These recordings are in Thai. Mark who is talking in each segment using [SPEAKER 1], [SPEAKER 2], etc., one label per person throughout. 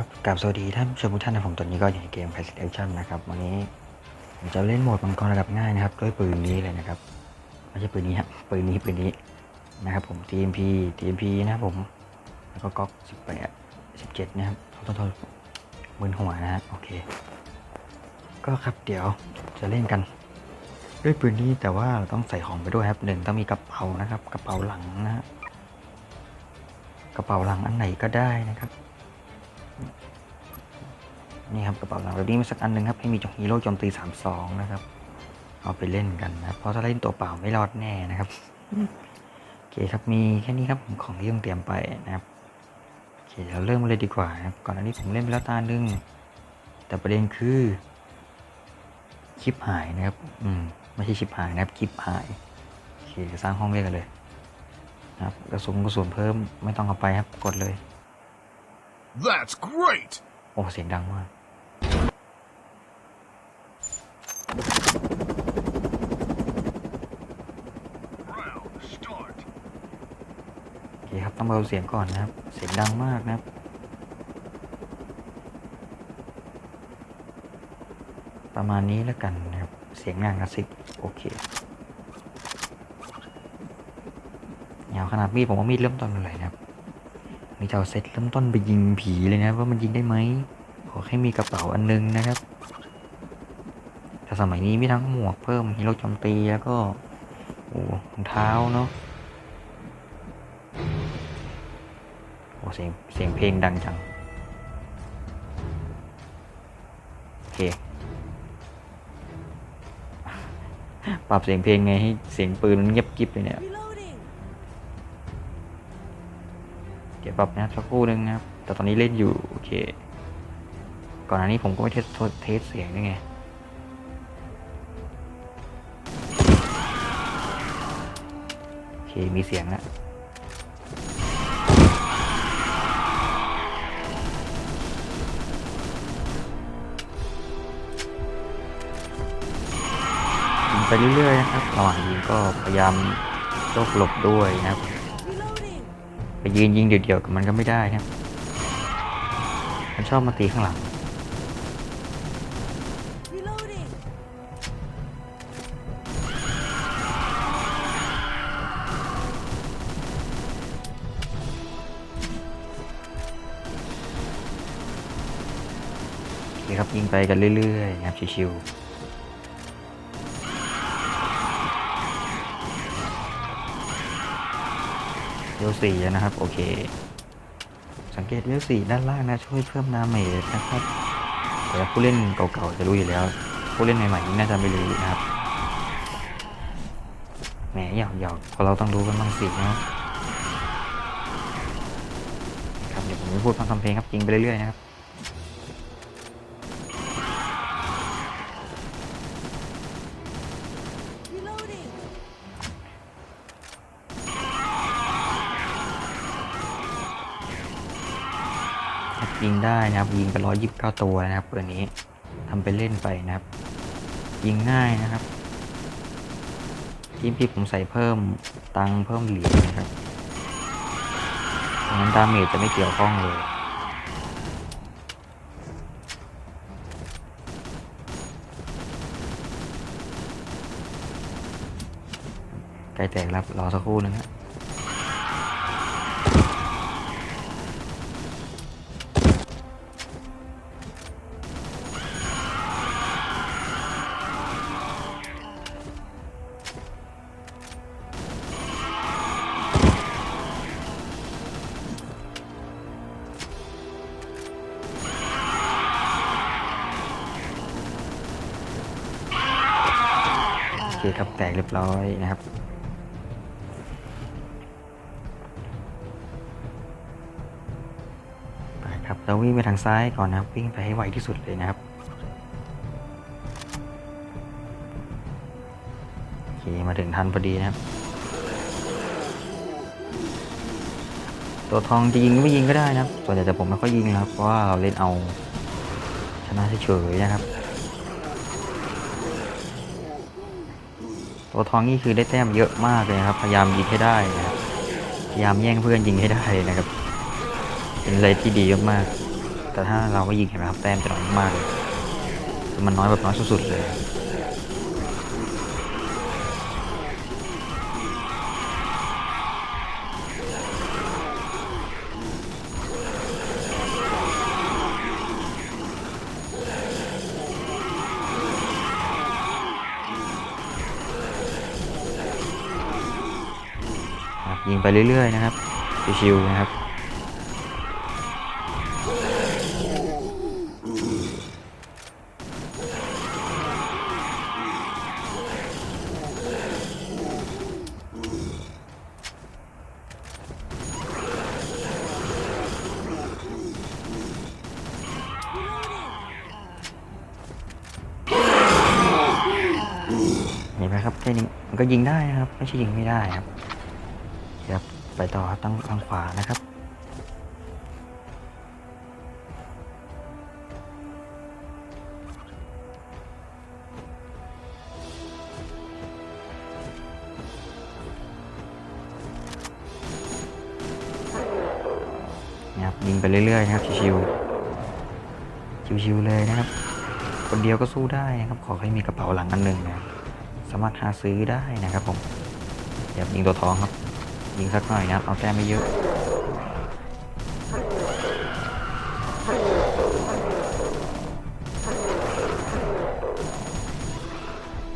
[SPEAKER 1] ครับกราบสวัสดีท่านผู้ชมทุกท่านนะผมตอนนี้ก็อยู่ในเกม Classic Action นะครับ วันนี้ผมจะเล่นโหมดมังกรระดับง่ายนะครับ ด้วยปืนนี้เลยนะครับไม่ใช่ปืนนี้ครับปืนนี้ปืนนี้นะครับผม TMP TMP นะครับผม แล้วก็ก๊อก18 17นะครับทษโทษโทษมืนหัวนะฮะโอเค ก็ครับเดี๋ยวจะเล่นกัน ด้วยปืนนี้แต่ว่าเราต้องใส่ของไปด้วยครับหนึ่งต้องมีกระเป๋านะครับ กระเป๋าหลังนะฮะกระเป๋าหลังอันไหนก็ได้นะครับ นี่ครับกระเป๋าหลังแบบนี้มาสักอันหนึ่งครับให้มีจงฮีโร่โจมตีสามสองนะครับ เอาไปเล่นกันนะเพราะถ้าเล่นตัวเปล่าไม่รอดแน่นะครับโอเคครับมีแค่นี้ครับผมของที่ต้องเตรียมไปนะครับโอเคเดี๋ยวเริ่มเลยดีกว่านะครับก่อนอันนี้ผมเล่นไปแล้วตาหนึ่งแต่ประเด็นคือคลิปหายนะครับ อืม ไม่ใช่คลิปหายนะครับ คลิปหาย โอเคสร้างห้องเล่นกันเลย นะครับ กระสุนกระสุนเพิ่มไม่ต้องเอาไปครับ กดเลย
[SPEAKER 2] That's great!
[SPEAKER 1] โอ้เสียงดังมาก
[SPEAKER 2] Round start.
[SPEAKER 1] โอเคครับต้องเบาเสียงก่อนนะครับ เสียงดังมากนะครับ ประมาณนี้แล้วกันนะครับ เสียงงานกระซิบโอเคยาวขนาดมีดผมว่ามีดเริ่มต้นอะไรนะครับ นี่จะเอาเซตเริ่มต้นไปยิงผีเลยนะว่ามันยิงได้ไหมขอแค่มีกระเป๋าอันนึงนะครับแต่สมัยนี้มีทั้งหมวกเพิ่มฮีโร่จมตีแล้วก็โอ้รองเท้าเนาะโอ้เสียงเสียงเพลงดังจังโอเคปรับเสียงเพลงไงให้เสียงปืนมันเงียบกริบเลยเนี่ย
[SPEAKER 3] Reloading.
[SPEAKER 1] เดี๋ยว ปรับนะครับสักครู่หนึงนะครับ แต่ตอนนี้เล่นอยู่โอเค ก่อนหน้านี้ผมก็ไม่เทสเทสเสียงด้วยไงโอเคมีเสียงแล้วยิงไปเรื่อยๆนะครับระหว่างยิงก็พยายามโลกหลบด้วยนะครับ ไปยืนยิงเดี่ยวๆกับมันก็ไม่ได้นะครับมันชอบมาตีข้างหลังครับยิงไปกันเรื่อยๆนะครับชิวๆ เวลสี่นะครับ โอเค สังเกตเวลสี่ด้านล่างนะ ช่วยเพิ่มดาเมจนะครับแต่ผู้เล่นเก่าๆจะรู้อยู่แล้ว ผู้เล่นใหม่ๆนี่น่าจะไม่รู้นะครับแหมหยอกหยอกๆพอเราต้องรู้กันบ้างสินะครับครับเดี๋ยวผมจะพูดฟังคำเพลงครับยิงไปเรื่อยๆนะครับ ยิงได้นะครับ ยิงไปร้อยยิบเก้าตัวนะครับปืนนี้ทำไปเล่นไปนะครับ ยิงง่ายนะครับทีมพี่ผมใส่เพิ่มตังเพิ่มเหรียญนะครับดังนั้นดาเมจจะไม่เกี่ยวข้องเลยใกล้แตกแล้วรอสักครู่นึงฮะโคครับแตกเรียบร้อยนะครับไปครับเราวิ่งไปทางซ้ายก่อนนะครับวิ่งไปให้ไวที่สุดเลยนะครับโอเคมาถึงทันพอดีนะครับ ตัวทองจะยิงไม่ยิงก็ได้นะครับส่วนใหญ่แต่ผมไม่ค่อยยิงนะครับเพราะว่าเราเล่นเอาชนะเฉยๆนะครับ ตัวทองนี่คือได้แต้มเยอะมากเลยครับ พยายามยิงให้ได้นะครับพยายามแย่งเพื่อนยิงให้ได้นะครับ เป็นอะไรที่ดีมากๆแต่ถ้าเราไม่ยิงเห็นไหมครับแต้มจะน้อยมากเลยมันน้อยแบบน้อยสุดๆเลย ยิงไปเรื่อยๆนะครับชิวๆนะครับเห็นไหมครับแค่นี้มันก็ยิงได้นะครับ ไม่ใช่ยิงไม่ได้ครับครับ ไปต่อครับตั้งทางขวานะครับ นะครับยิงไปเรื่อยๆนะครับชิวๆชิวๆเลยนะครับ คนเดียวก็สู้ได้นะครับ ขอให้มีกระเป๋าหลังอันหนึ่งนะครับสามารถหาซื้อได้นะครับผมเดี๋ยวยิงตัวทองครับ ยิงสักหน่อยนะครับ เอาแต้มไม่เยอะ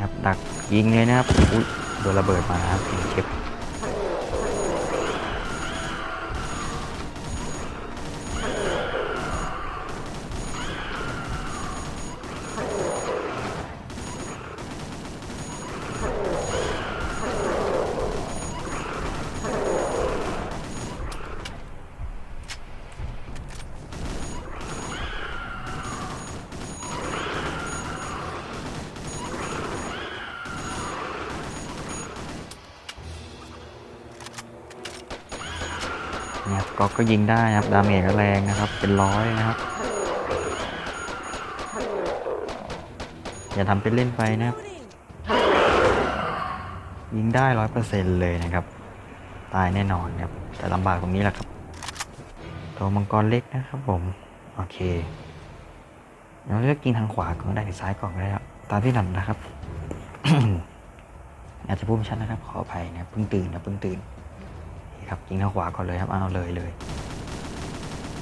[SPEAKER 1] ครับดักยิงเลยนะครับ อุ้ยโดนระเบิดมาครับเก็บ นี่ยก็ก็ยิงได้นะครับ ดาเมจก็แรงนะครับ เป็นร้อยนะครับ อย่าทำเป็นเล่นไปนะครับ ยิงได้ร้อยเปอร์เซ็นต์เลยนะครับ ตายแน่นอนครับ แต่ลำบากตรงนี้แหละครับ ตัวมังกรเล็กนะครับผม โอเคเราเลือกยิงทางขวาก่อนได้หรือซ้ายก่อนก็ได้ครับ ตามที่หนันนะครับอาจจะพูดไม่ชัดนะครับ ขออภัยนะเพิ่งตื่นนะเพิ่งตื่น ครับยิงทางขวาก่อนเลยครับเอาเลยเลย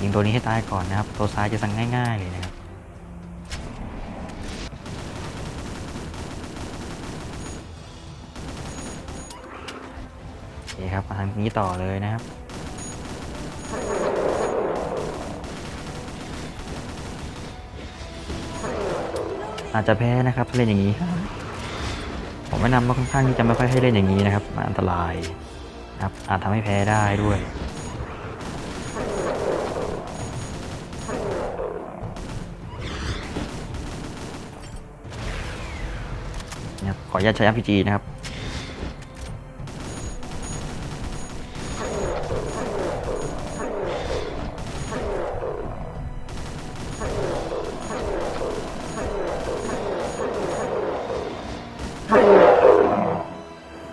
[SPEAKER 1] ยิงตัวนี้ให้ตายก่อนนะครับ ตัวซ้ายจะสั่งง่าย ๆ เลยนะครับ โอเคครับทางนี้ต่อเลยนะครับ อาจจะแพ้นะครับเล่นอย่างนี้ ผมแนะนำว่าค่อนข้างที่จะไม่ค่อยให้เล่นอย่างนี้นะครับมันอันตราย ครับอาจทำให้แพ้ได้ด้วยนะครับขออนุญาตใช้ RPG นะครับ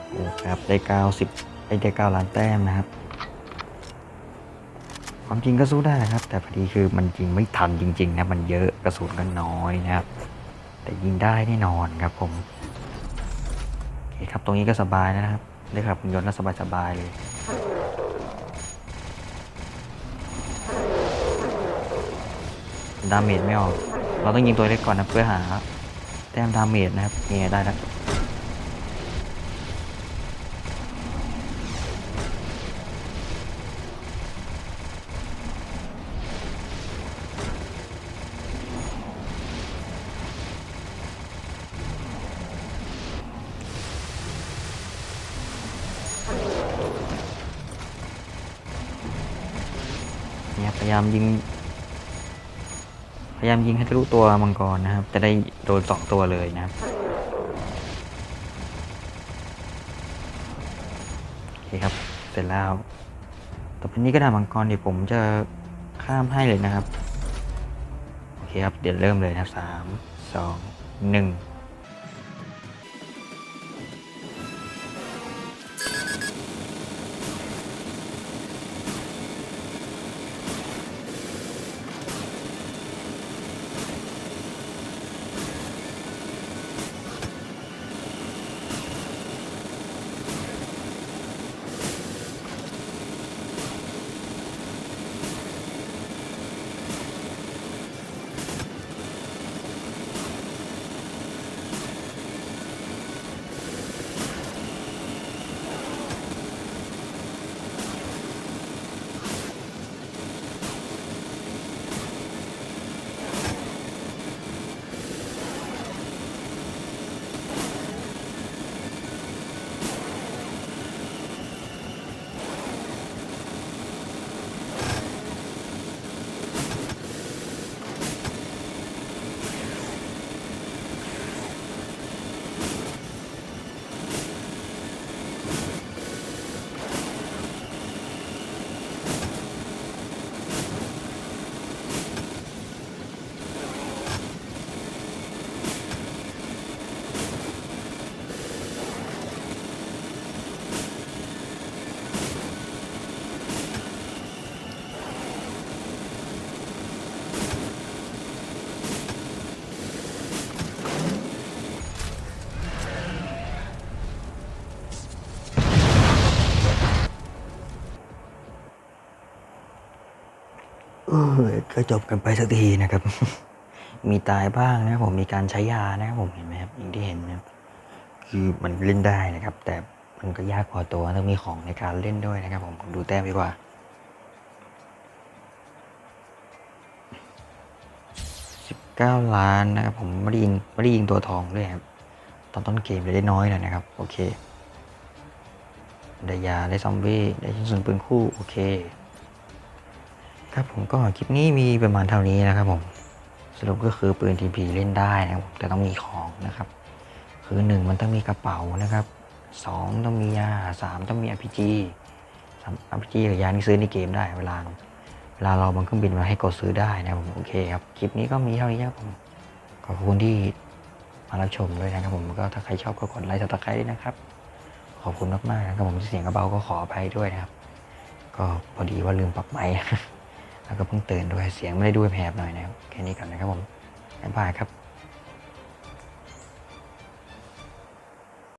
[SPEAKER 1] โอ้ครับได้ เก้าสิบได้ได้เก้าล้านแต้มนะครับ ความจริงก็สู้ได้นะครับ แต่พอดีคือมันจริงไม่ทันจริง ๆ นะ มันเยอะกระสุนก็น้อยนะครับ แต่ยิงได้แน่นอนครับผมโอเคครับตรงนี้ก็สบายนะครับได้ขับยนต์แล้วสบายๆเลยดาเมจไม่ออก เราต้องยิงตัวเล็กก่อนนะเพื่อหาแต้มดาเมจนะครับเนี่ยได้แล้ว พยายามยิง พยายามยิงให้ทะลุตัวมังกรนะครับ จะได้โดนสองตัวเลยนะครับโอเคครับเสร็จแล้วต่อไปนี้ก็ดาบมังกรเดี๋ยวผมจะข้ามให้เลยนะครับ โอเคครับ เดี๋ยวเริ่มเลยนะครับสามสองหนึ่ง ก็จบกันไปสักทีนะครับ มีตายบ้างนะผมมีการใช้ยานะครับผมเห็นไหมครับอย่างที่เห็นนะครับคือมันเล่นได้นะครับ แต่มันก็ยากพอตัวต้องมีของในการเล่นด้วยนะครับผมดูแต้มดีกว่าสิบเก้าล้านนะครับผมไม่ได้ยิงไม่ได้ยิงตัวทองด้วยครับตอนต้นเกมเลยได้น้อยเลยนะครับ โอเคได้ยาได้ซอมบี้ได้ชิ้นส่วนปืนคู่ โอเค ครับผมก็คลิปนี้มีประมาณเท่านี้นะครับผมสรุปก็คือปืนทีพีเล่นได้นะครับแต่ต้องมีของนะครับ คือหนึ่งมันต้องมีกระเป๋านะครับสองต้องมียาสามต้องมี RPG สาม RPG กับยานี่ซื้อในเกมได้เวลาเวลาเราบนเครื่องบินมาให้กดซื้อได้นะครับผมโอเคครับคลิปนี้ก็มีเท่านี้ครับผมขอบคุณที่มารับชมด้วยนะครับผมก็ถ้าใครชอบก็กดไลค์ซับสไครต์ด้วยนะครับ ขอบคุณมากๆนะครับผมเสียงกระเบาก็ขออภัยด้วยนะครับ ก็พอดีว่าลืมปรับไมค์ แล้วก็เพิ่งตื่นด้วยเสียงไม่ได้ด้วยแผบหน่อยนะครับแค่นี้ก่อนนะครับผมบ๊ายบายครับ